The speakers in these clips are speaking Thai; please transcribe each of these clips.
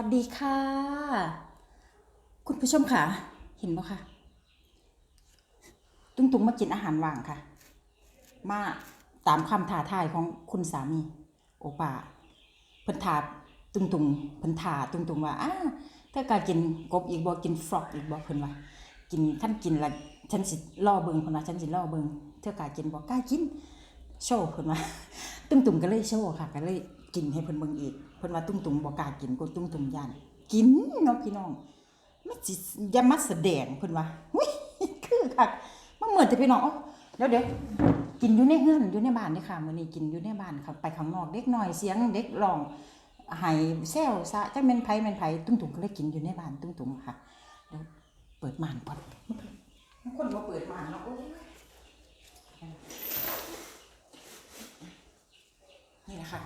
วัสดีค่ะ คุณผู้ชมค่ะ เห็นปะคะตุ้งตุงมากินอาหารว่างค่ะ มาตามความท้าทายของคุณสามี โอป้าเพิ่นถาตุงตุงเพิ่นถาตุงตุงว่าอ้าถ้ากล้ากินกบอีกบ่กินฟรอกอีกบ่เพิ่นว่า กินท่านกินละฉันสิล่อเบิงเพิ่นว่าฉันสิล่อเบิงเธอกากินบ่กล้ากิน โชว์เพิ่นว่าตุ้งตุงก็เลยโชว์ค่ะ ก็เลยกินให้เพิ่นเบิงอีก เพิ่นว่าตุ้งตุงบ่กล้ากินก็ตุ้งตุงย่านกินเนาะพี่น้องมันสิอย่ามาแสดงเพิ่นว่าหุ้ยคือคักมันเหมือนแต่พี่น้องเดี๋ยวเดี๋ยวกินอยู่ในเฮือนอยู่ในบ้านเด้ค่ะมื้อนี้กินอยู่ในบ้านค่ะไปข้างนอกเด็กน้อยเสียงเด็กร้องไห้แซวซะจักแม่นไผแม่นไผตุ้งตุงก็เลยกินอยู่ในบ้านตุ้งตุงค่ะเดี๋ยวเปิดม่านก่อนคนบ่เปิดม่านเนาะโอ้นี่แหละค่ะ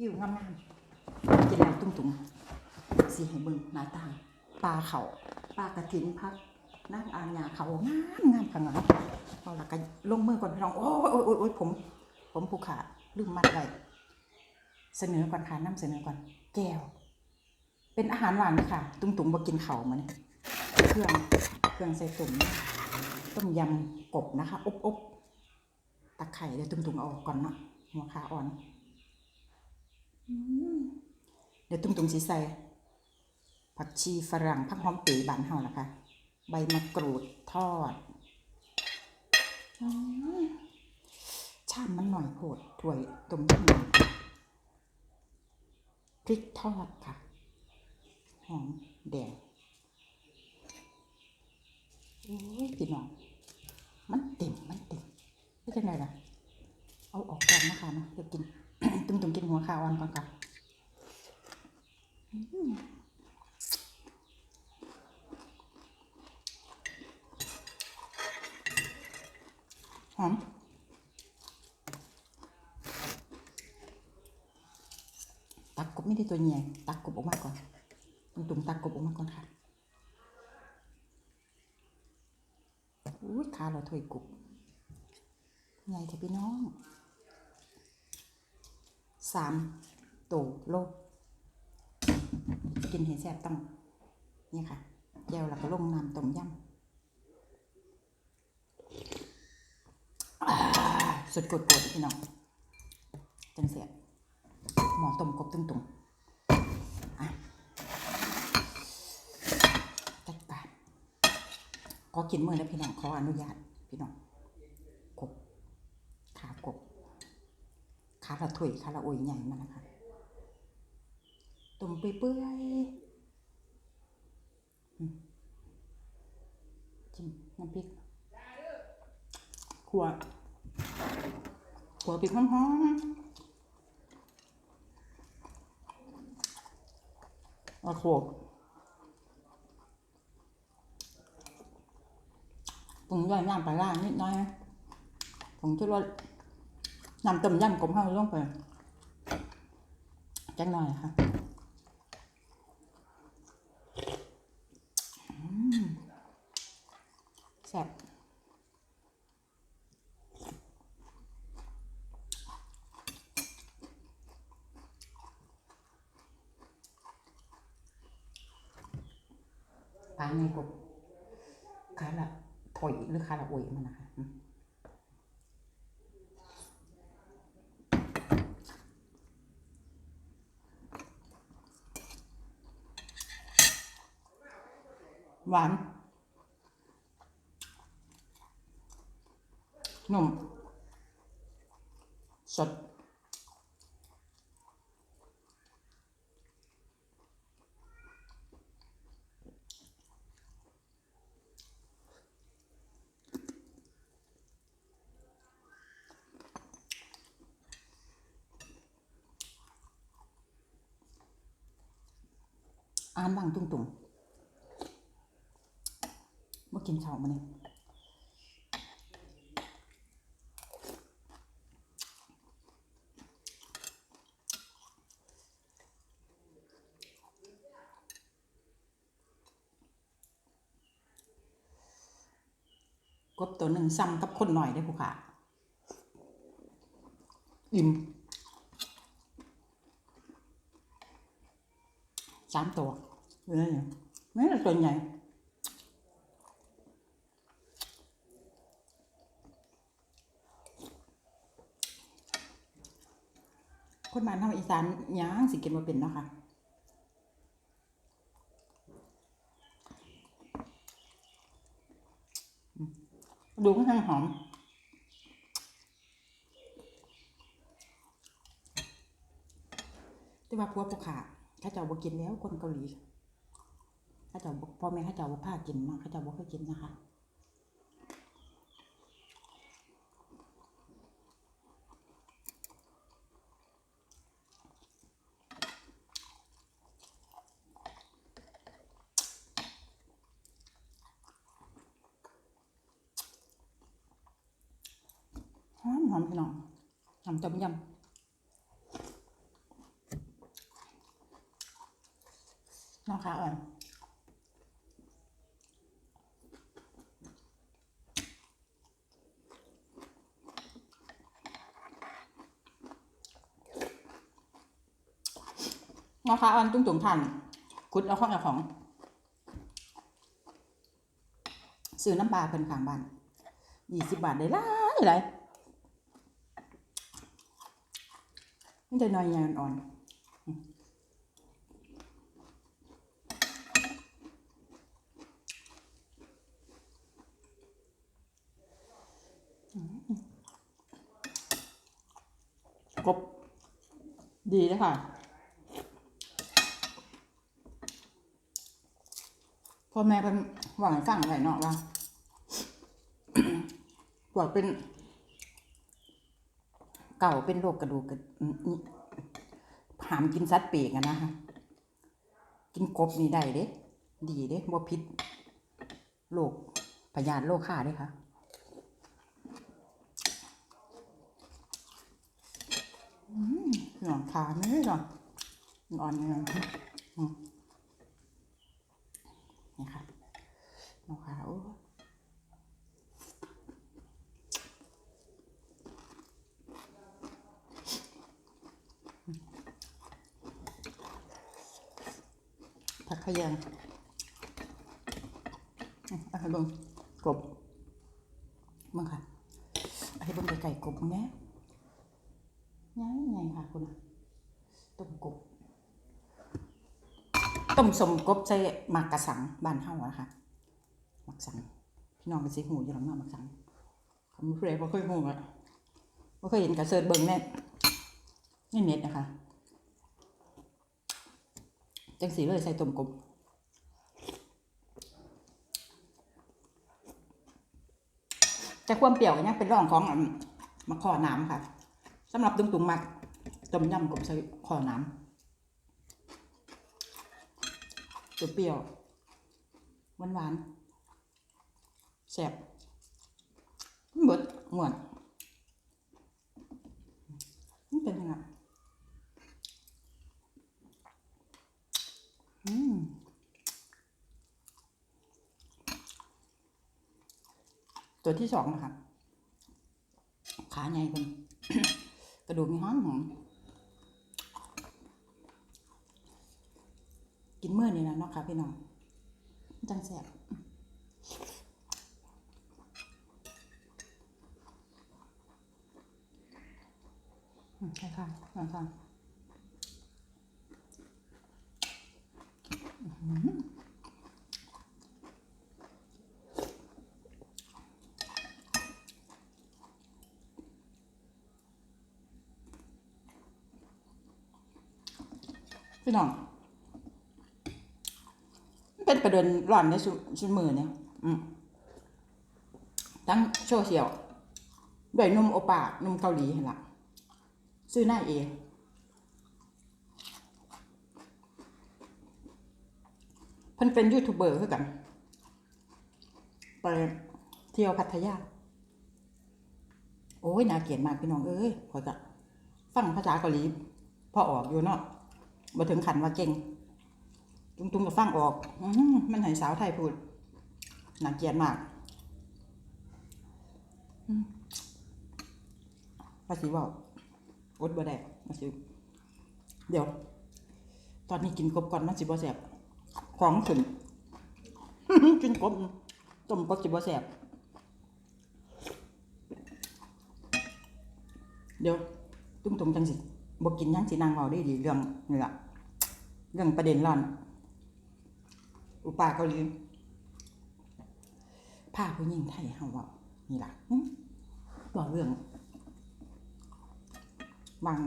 วิวงามๆกินน้ำตุ้มตุ้มๆสีให้เบิ่งหน้าต่างปลาเขาปลากระถินพักนั่งอ่างหยาเขางามงามข้างหลังเอาละก็ลงมือก่อนพี่น้องโอ้ยโอ้ยโอ้ยโอ้ยผม ผมผูกขาดลืมมัดไว้เสนอก่อนค่ะนำเสนอก่อน แก้ว เป็นอาหารหวานค่ะ ตุ้มตุ้มบ่กินเขาวมาเนี่ยเครื่องเครื่องใส่ตุ่มต้มยำกบนะคะอบอบตะไคร่เดี๋ยวตุ้มๆเอาออกก่อนเนาะหัวขาอ่อนอืม เดี๋ยวตุ้มๆสีใส่ผักชีฝรั่งผักหอมเป๋บานเฮาล่ะค่ะ ใบมะกรูดทอดอืมชามมันหน่อยโพดถ้วยต้มยำพริกทอดค่ะ หอมแดงโอ้ยพี่น้อง มันเต็ม มันเต็มไม่ใช่ไงล่ะ เอาออกก่อนนะคะเนาะเดี๋ยวกิน ตุ้มตุ้มๆกินหัวขาอ่อนก่อนค่ะอืมหอมตักกบไม่ได้ตัวใหญ่ตักกบออกมาก่อนตุ้มตุ้มๆตักกบออกมาก่อนค่ะอุ้ยขาเราถอยกบใหญ่จ้ะพี่น้อง สามโตโลกินเห็นแซ่บต้องนี่ค่ะแก้วแล้วก็ลงน้ำต้มยำสุดกดกดพี่น้องจังเสียหมอต้มกบตึงตุงๆอะจัดการขอกินมือแล้วพี่น้องขออนุญาตพี่น้อง กบขากบ ขาละถ้วยขาละโอยใหญ่มันะคะตุ่มเปื่อยจิ้มน้ำพริกขัวขัวพริกหอมๆอาขัวปรุงด้วยน้ำปลาร้านิดน้อยผมคิดว่า นำต้มยำกบเฮาลงไปจักหน่อยค่ะแซ่บปลาในกบขาละถอยหรือขาละโอยมันนะคะ หวานนุ่มสดอ่านบางตุงตุงๆ กินข้าวมาเนี่ยกบตัวหนึ่งซ้ำกับคนหน่อยได้ผู้ค่ะอิ่มสามตัวอยู่นั่นเนี่ยนี่ตัวใหญ่ คนบ้านทาอีสานหยังสิกินมาเป็นเนาะค่ะดูค่อนข้างหอม แต่ว่าพวกผู้ขาข้าเจ้าบ่กินแล้วคนเกาหลีข้าเจ้าพ่อแม่ข้าเจ้าบ่พากินเนาะข้าเจ้าบ่เคยกินนะคะ หอมพี่น้องหอมต้มยำน้องขาอ่อนน้องขาอ่อนตุ้งตุ่งทันคุดเอาข้องเอาของซื้อน้ำปลาเพิ่นข้างบ้านยี่สิบบาทได้หลายหลาย มันจะนอยใหญ่อ่อนกบดีเลยค่ะพ่อแม่เป็นหวังสั่งอะไรเนาะว่าปวดเป็นาเป็นโรคกระดูกกระหามกินสัตว์ปีกอะนะคะกินกบนี่ได้เด้ดีเด้บ่พิษโรคพยาธิโรคข่าเด้ค่ะหนองขาไม่ได้หรอกอ่อนเลยอืมนี่ค่ะหนองขาโอ้ผัก ขยังอืมเอาให้เบิ่งกบเบิ่งค่ะเอาให้เบิ่งไก่กบแน่ยังไงค่ะคุณน่ะต้มกบต้มสมกบใส่หมักกระสังบ้านเฮาอะค่ะหมักสังพี่น้องก็สิหูอยู่หลังเนาะหมักสังคำเพลบ่เคยหูอะบ่เคยเห็นกระเซิร์ชเบิ่งแน่ในเน็ตนะคะ จังสีเลยใส่ต้มกบจะความเปรี้ยวเนี่ยเป็นร่องของอันมะขอน้ำค่ะสำหรับตุงตุงมักต้มยำกบใส่ขอน้ำเปรี้ยวหวานหวานแซ่บเบิดหวานมันเป็นยังไงอืม ตัวที่สองนะคะขาใหญ่คนกระดูกมีหอมหอมกินเมื่อนี่นะเนาะค่ะพี่น้องจังแสบใช่ค่ะใช่ค่ะอื้อหือ พี่น้องเป็นประเด็นร้อนในชุดมือเนี่ยทั้งโซเชียลด้วยนมโอปานมเกาหลีเห็นละซื้อหน้าเองเพิ่นเป็นยูทูบเบอร์คือกันไปเที่ยวพัทยา โอ้ยน่าเกลียดมากพี่น้องเอ้ยขอยจะฟังภาษาเกาหลีพอออกอยู่เนาะ บ่ถึงขันว่าเก่ง ตุงตุงกับฟังออกอมันให้สาวไทยพูดน่าเกลียดมากภาษีว่าอดบ่ได้ภาษีเดี๋ยว ตอนนี้กินกบก่อนมันสิบ่แสบของขึ้นกินกบต้มกบสิบ่แสบเดี๋ยวตุ้งตรงจังสิบ่กินยังสินางเว้าได้ดีเรื่องนี่ล่ะ เรื่องประเด็นร้อน อุปาเกาหลีพาผู้หญิงไทยเฮาว้านี่ล่ะหึเว้าเรื่องวาง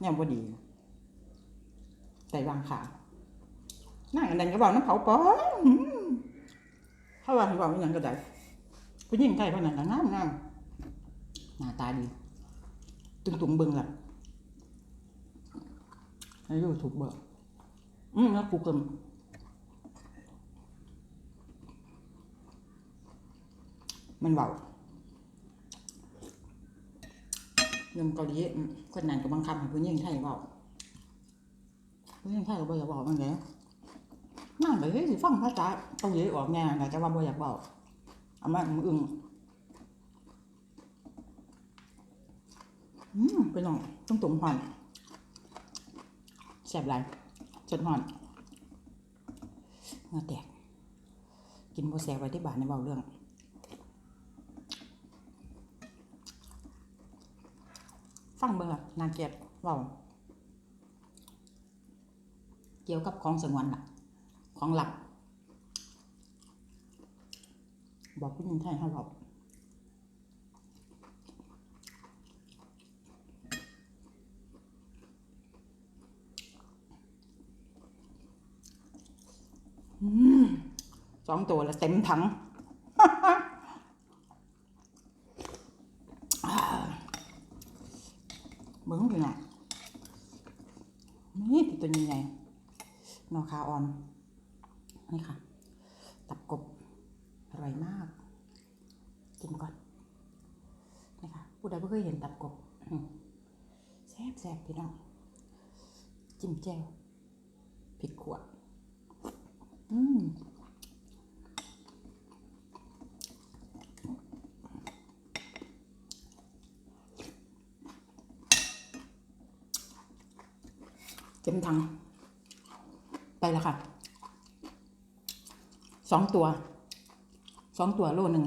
แนวบ่ดีใส่วางขานั่งอันนั้นก็บอกน้ำเขาปอนเขาว่าเขาบอกอย่างก็ได้ผู้หญิงไทยคนนั้นก็งามงามหน้าตาดีตุงตุงเบิ่งล่ะในยูทูบเบอร์ อืมแล้วกูเกิมมันเบาเรื่อเกาหลีคนนั้นก็บังคับให้ผู้หญิงไทยเบาผู้หญิงไทยก็บ่อยากบอกมันไงนั่งไปเฮ้ยสิฟังภาษาเกาหลีออกแน่แต่จะว่าบ่อยากบอกเอามามืออึ้งอืมไปลองต้องตุ่มหอนแซ่บหลาย สดหอนเงาแตก กินบ่แซไว้ที่บ้านในเบาเรื่องฟังเบิ่งนางเกียดเว้าเกี่ยวกับของสงวนล่ะของหลัก บอกผู้หญิงไทยเขาบอกอืม สองตัวละเต็มถังอ่าเบิ้งอยู่น่ะนี่ตัวยังไงนอคาออน นี่ค่ะ ตับกบ อร่อยมาก กินก่อน นี่ค่ะ ผู้ใดไม่เคยเห็นตับกบแซ่บแซ่บพี่น้อง จิ้มแจ่วพริกขวดอืม เต็มถัง ไปแล้วค่ะสองตัวสองตัวโลหนึ่ง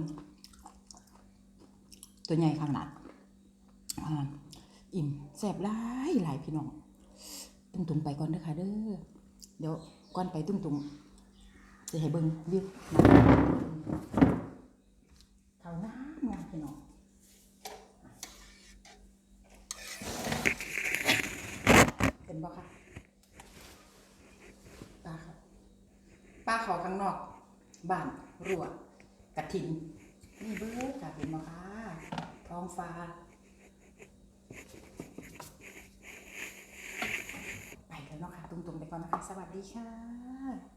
ตัวใหญ่ขนาดอ่าอิ่มแสบหลายหลายพี่น้องตุ้งตุงไปก่อนเด้อค่ะเด้อเดี๋ยวก่อนไปตุ้งตุงจะให้เบิ่งวิวนะเขาน้ำงามพี่น้อง เป็นบ่คะปลาเขาปลาเขาข้างนอก บ้านรั่วกระถินนี่เบิดค่ะเป็นบ่คะท้องฟ้า ไปแล้วเนาะค่ะตรงๆไปก่อนนะคะ สวัสดีค่ะ